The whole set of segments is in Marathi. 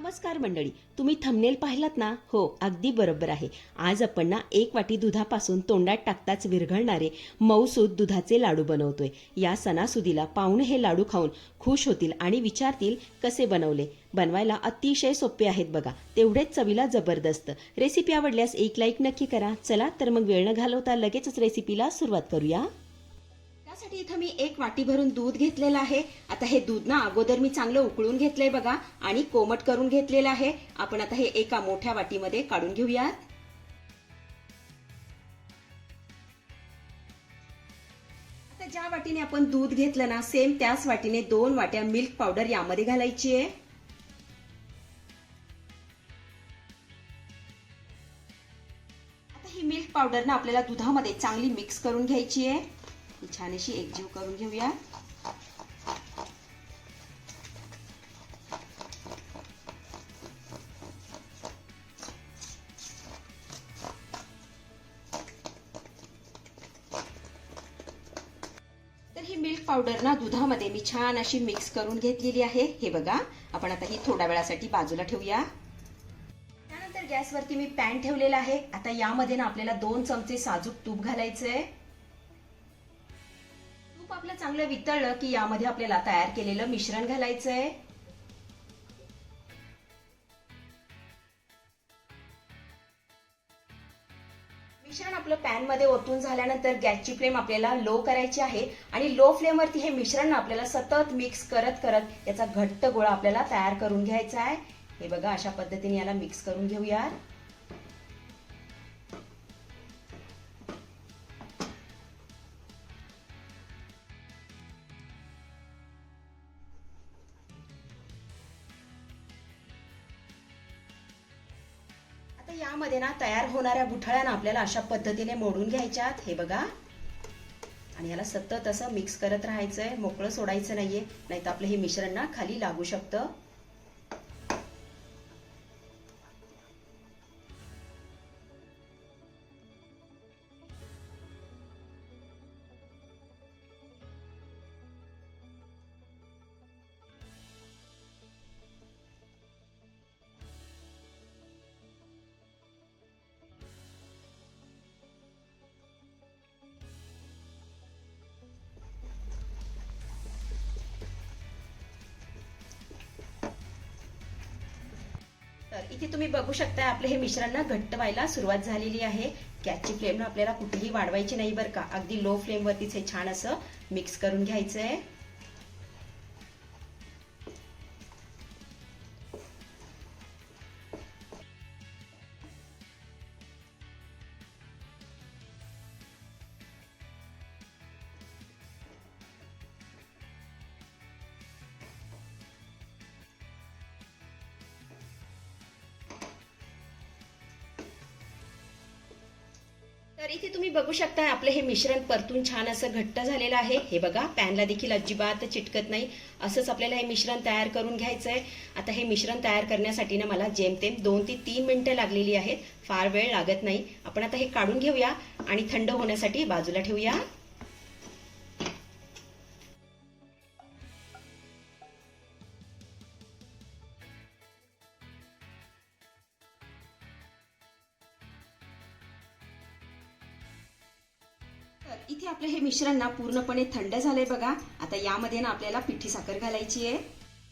नमस्कार मंडळी. तुम्ही थंबनेल पाहिलात ना? हो अगदी बरोबर आहे. आज आपण ना एक वाटी दुधापासून तोंडात टाकताच विरघळणारे मऊसूद दुधाचे लाडू बनवतोय. या सणासुदीला पाहुणे हे लाडू खाऊन खुश होतील आणि विचारतील कसे बनवले? बनवायला अतिशय सोपे आहेत बघा. तेवढेच चवीला जबरदस्त. रेसिपी आवडल्यास एक लाईक नक्की करा. चला तर मग वेळ न घालवता लगेचच रेसिपीला सुरुवात करूया. त्यासाठी इथं मी एक वाटी भरून दूध घेतलेलं आहे. आता हे दूध ना अगोदर मी चांगलं उकळून घेतलंय बघा. आणि कोमट करून घेतलेलं आहे. आपण आता हे एका मोठ्या वाटीमध्ये काढून घेऊयात. आता ज्या वाटीने आपण दूध घेतलं ना सेम त्याच वाटीने दोन वाट्या मिल्क पावडर यामध्ये घालायची आहे. आता ही मिल्क पावडर ना आपल्याला दुधामध्ये चांगली मिक्स करून घ्यायची आहे. ही छान अशी एकजीव करून घेऊया. तर ही मिल्क पावडर ना दुधामध्ये मी छान अशी मिक्स करून घेतलेली आहे. हे बघा आपण आता ही थोड्या वेळासाठी बाजूला ठेवूया. त्यानंतर गॅसवरती मी पॅन ठेवलेला आहे. आता यामध्ये ना आपल्याला दोन चमचे साजूक तूप घालायचंय. तूप आपलं चांगलं वितळलं की यामध्ये आपल्याला तयार केलेलं मिश्रण घालायचंय. मिश्रण आपलं पॅनमध्ये ओतून झाल्यानंतर गॅसची फ्लेम आपल्याला लो करायची आहे आणि लो फ्लेमवरती हे मिश्रण आपल्याला सतत मिक्स करत करत याचा घट्ट गोळा आपल्याला तयार करून घ्यायचा आहे. हे बघा अशा पद्धतीने याला मिक्स करून घेऊयात. यामध्ये ना तयार होणाऱ्या गुठळ्यांना आपल्याला अशा पद्धतीने मोडून घ्यायच्यात. हे बघा. आणि याला सतत असं मिक्स करत राहायचंय. मोकळं सोडायचं नाहीये. नाही तर आपलं हे मिश्रण ना खाली लागू शकतं. तर इथे तुम्ही बघू शकता आपलं हे मिश्रण ना घट्ट व्हायला सुरुवात झालेली आहे. गॅसची फ्लेम आपल्याला कुठेही वाढवायची नाही बरं का. अगदी लो फ्लेम वरतीच हे छान असं मिक्स करून घ्यायचं आहे तर इथे तुम्ही बघू शकता आपलं हे मिश्रण परतून छान असं घट्ट झालेलं आहे. हे बघा पॅनला देखील अजिबात चिटकत नाही. असंच आपल्याला हे मिश्रण तयार करून घ्यायचं आहे आता हे मिश्रण तयार करण्यासाठी ना मला जेमतेम दोन ते तीन मिनिटं लागलेली आहेत. फार वेळ लागत नाही. आपण आता हे काढून घेऊया आणि थंड होण्यासाठी बाजूला ठेवूया. इथे आपलं हे मिश्रण ना पूर्णपणे थंड झालंय बघा. आता यामध्ये ना आपल्याला पिठी साखर घालायची आहे.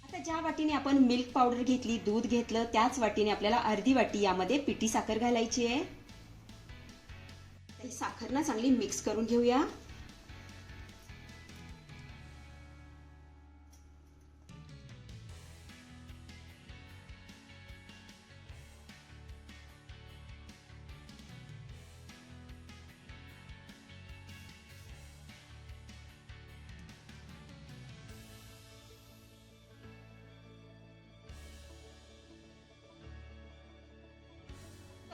आता ज्या वाटीने आपण मिल्क पावडर घेतली दूध घेतलं त्याच वाटीने आपल्याला अर्धी वाटी यामध्ये पिठी साखर घालायची आहे. ही साखर ना चांगली मिक्स करून घेऊया.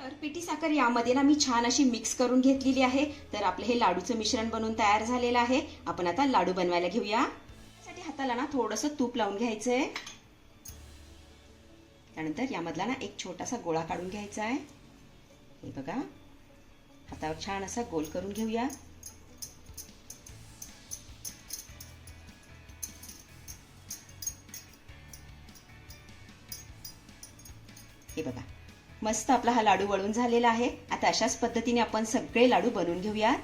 तर पिठी साखर यामध्ये ना मी छान अशी मिक्स करून घेतलेली आहे. तर आपलं हे लाडूचं मिश्रण बनवून तयार झालेलं आहे. आपण आता लाडू बनवायला घेऊया. त्यासाठी हाताला ना थोडंसं तूप लावून घ्यायचं आहे त्यानंतर यामधला ना एक छोटासा गोळा काढून घ्यायचा आहे हे बघा. हातावर छान असा गोल करून घेऊया. हे बघा. मस्त आपला हा लाडू वळून झालेला आहे. आता अशाच पद्धतीने आपण सगळे लाडू बनवून घेऊयात.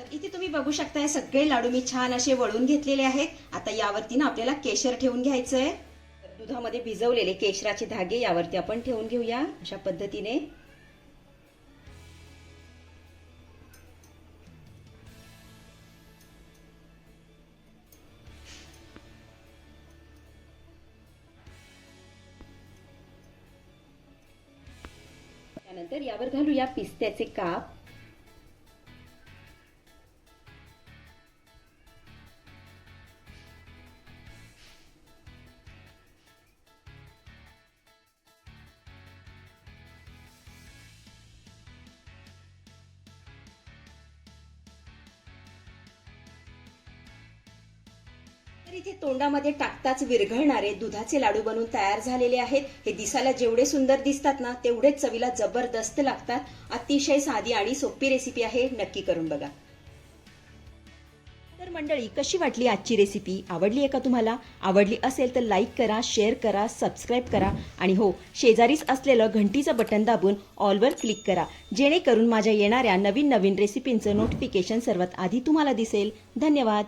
तर इथे तुम्ही बघू शकताय सगळे लाडू मी छान असे वळून घेतलेले आहेत. आता यावरती ना आपल्याला केशर ठेवून घ्यायचंय. दुधामध्ये भिजवलेले केशराचे धागे यावरती आपण ठेवून घेऊया अशा पद्धतीने. त्यानंतर यावर घालूया पिस्त्याचे काप. तर इथे तोंडामध्ये टाकताच विरघळणारे दुधाचे लाडू बनवून तयार झालेले आहेत. हे दिसायला जेवढे सुंदर दिसतात ना तेवढेच चवीला जबरदस्त लागतात. अतिशय साधी आणि सोपी रेसिपी आहे. नक्की करून बघा. तर मंडळी कशी वाटली आजची रेसिपी आवडली आहे का तुम्हाला? आवडली असेल तर लाईक करा शेअर करा सबस्क्राईब करा. आणि हो शेजारीच असलेलं घंटीचं बटन दाबून ऑलवर क्लिक करा. जेणेकरून माझ्या येणाऱ्या नवीन नवीन रेसिपींचं नोटिफिकेशन सर्वात आधी तुम्हाला दिसेल. धन्यवाद.